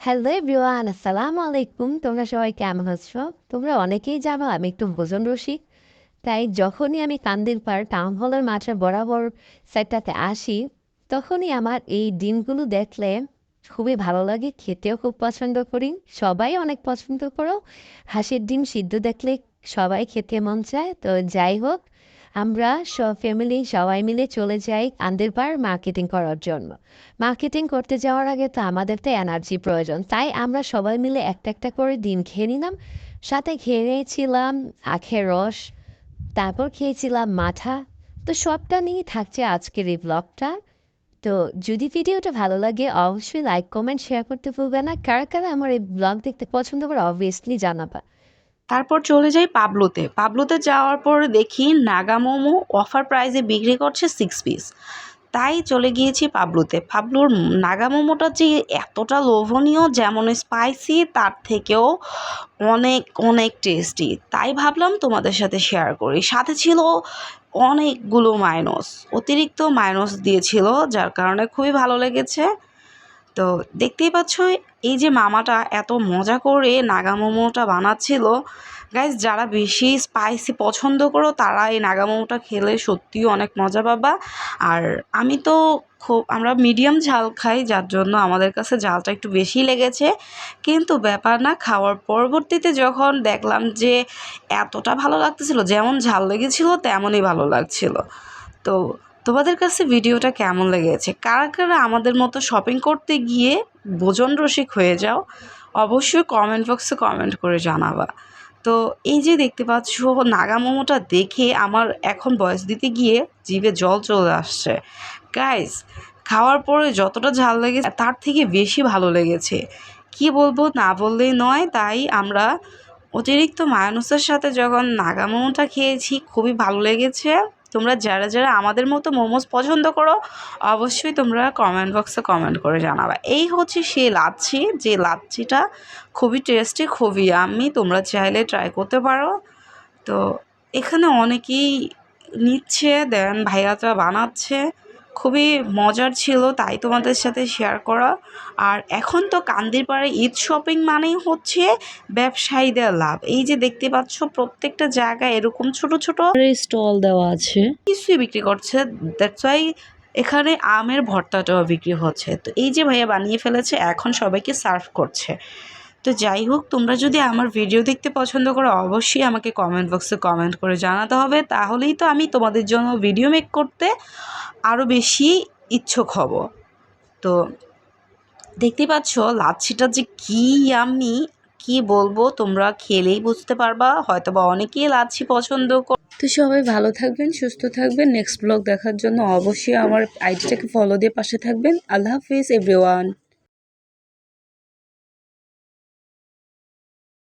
Hello everyone, আসসালামু আলাইকুম। তোমরা সবাই কেমন আছো? তোমরা অনেকেই জানো আমি একটু ভোজন রসিক। তাই যখনই আমি কান্দির পাড় টাউন হলের মাঠের বরাবর সাইডটাতে আসি, তখনই আমার এই ডিমগুলো দেখলে খুবই ভালো লাগে, খেতেও খুব পছন্দ করি। সবাই অনেক পছন্দ করো। হাঁসের ডিম সিদ্ধ দেখলে সবাই খেতে মন চায়। তো যাই হোক আমরা ফ্যামিলি সবাই মিলে চলে যাই কান্দের পাড় মার্কেটিং করার জন্য। মার্কেটিং করতে যাওয়ার আগে তো আমাদের তো এনার্জি প্রয়োজন, তাই আমরা সবাই মিলে একটা একটা করে ডিম খেয়ে নিলাম। সাথে খেয়ে নিয়েছিলাম আখের রস, তারপর খেয়েছিলাম মাঠা তো সবটা নিয়ে থাকছে আজকের এই ব্লগটা তো যদি ভিডিওটা ভালো লাগে, অবশ্যই লাইক কমেন্ট শেয়ার করতে ভুলবে না। কারা কারা আমার এই ব্লগ দেখতে পছন্দ করে অবভিয়াসলি জানাবা। তারপর চলে যাই পাবলোতে। পাবলোতে যাওয়ার পর দেখি নাগা মোমো অফার প্রাইজে বিক্রি করছে সিক্স পিস তাই চলে গিয়েছি পাবলোতে। পাবলুর নাগা মোমোটা যে এতটা লোভনীয়, যেমন স্পাইসি তার থেকেও অনেক অনেক টেস্টি তাই ভাবলাম তোমাদের সাথে শেয়ার করি। সাথে ছিল অনেকগুলো মাইনস। অতিরিক্ত মাইনস দিয়েছিল, যার কারণে খুবই ভালো লেগেছে। তো দেখতেই পাচ্ছ, এই যে মামাটা এত মজা করে নাগা মোমোটা বানাচ্ছিল। গাইজ যারা বেশি স্পাইসি পছন্দ করো, তারা এই নাগা মোমোটা খেলে সত্যিই অনেক মজা পাবা। আর আমি তো খুব, আমরা মিডিয়াম ঝাল খাই, যার জন্য আমাদের কাছে ঝালটা একটু বেশি লেগেছে। কিন্তু ব্যাপার না, খাওয়ার পরবর্তীতে যখন দেখলাম যে এতটা ভালো লাগতেছিল, যেমন ঝাল লেগেছিল, তেমনই ভালো লাগছিল। তো তোমাদের কাছে ভিডিওটা কেমন লেগেছে? কারা কারা আমাদের মতো শপিং করতে গিয়ে ভোজন রসিক হয়ে যাও, অবশ্যই কমেন্ট বক্সে কমেন্ট করে জানাবা। তো এই যে দেখতে পাচ্ছ, নাগা মোমোটা দেখে আমার এখন বয়স দিতে গিয়ে জিভে জল চলে আসছে। গাইস খাওয়ার পরে যতটা ঝাল লেগেছে, তার থেকে বেশি ভালো লেগেছে। কি বলব, না বললেই নয়, তাই আমরা অতিরিক্ত মায়ানুসের সাথে যখন নাগা মোমোটা খেয়েছি, খুবই ভালো লেগেছে। তোমরা যারা যারা আমাদের মতো মোমোস পছন্দ করো, অবশ্যই তোমরা কমেন্ট বক্সে কমেন্ট করে জানাবা। এই হচ্ছে সেই লাচ্ছি, যে লাচ্ছিটা খুবই টেস্টি খুবই আমি তোমরা চাইলে ট্রাই করতে পারো। তো এখানে অনেকেই নিচ্ছে দেন ভাইয়াটা বানাচ্ছে। খুবই মজার ছিল তাই তোমাদের সাথে শেয়ার করা। আর এখন তো কান্দির পাড়ে ঈদ শপিং মানেই হচ্ছে ব্যবসায়ীদের লাভ। এই যে দেখতে পাচ্ছ প্রত্যেকটা জায়গায় এরকম ছোট ছোট স্টল দেওয়া আছে। কিছুই বিক্রি করছে। দ্যাটস ওয়াই এখানে আমের ভর্তাটাও বিক্রি হচ্ছে। তো এই যে ভাইয়া বানিয়ে ফেলেছে এখন সবাইকে সার্ভ করছে। তো যাই হোক, তোমরা যদি আমার ভিডিও দেখতে পছন্দ করো, অবশ্যই আমাকে কমেন্ট বক্সে কমেন্ট করে জানাতে হবে। তাহলেই তো আমি তোমাদের জন্য ভিডিও মেক করতে আরও বেশি ইচ্ছুক হব। তো দেখতে পাচ্ছ, লাচ্ছিটা যে কী আমি কি বলব, তোমরা খেলেই বুঝতে পারবা। হয়তো বা অনেকেই লাচ্ছি পছন্দ কর তো সবাই ভালো থাকবেন, সুস্থ থাকবেন। নেক্সট ব্লগ দেখার জন্য অবশ্যই আমার আইডিটাকে ফলো দিয়ে পাশে থাকবেন। আল্লাহ হাফিজ এভরিওয়ান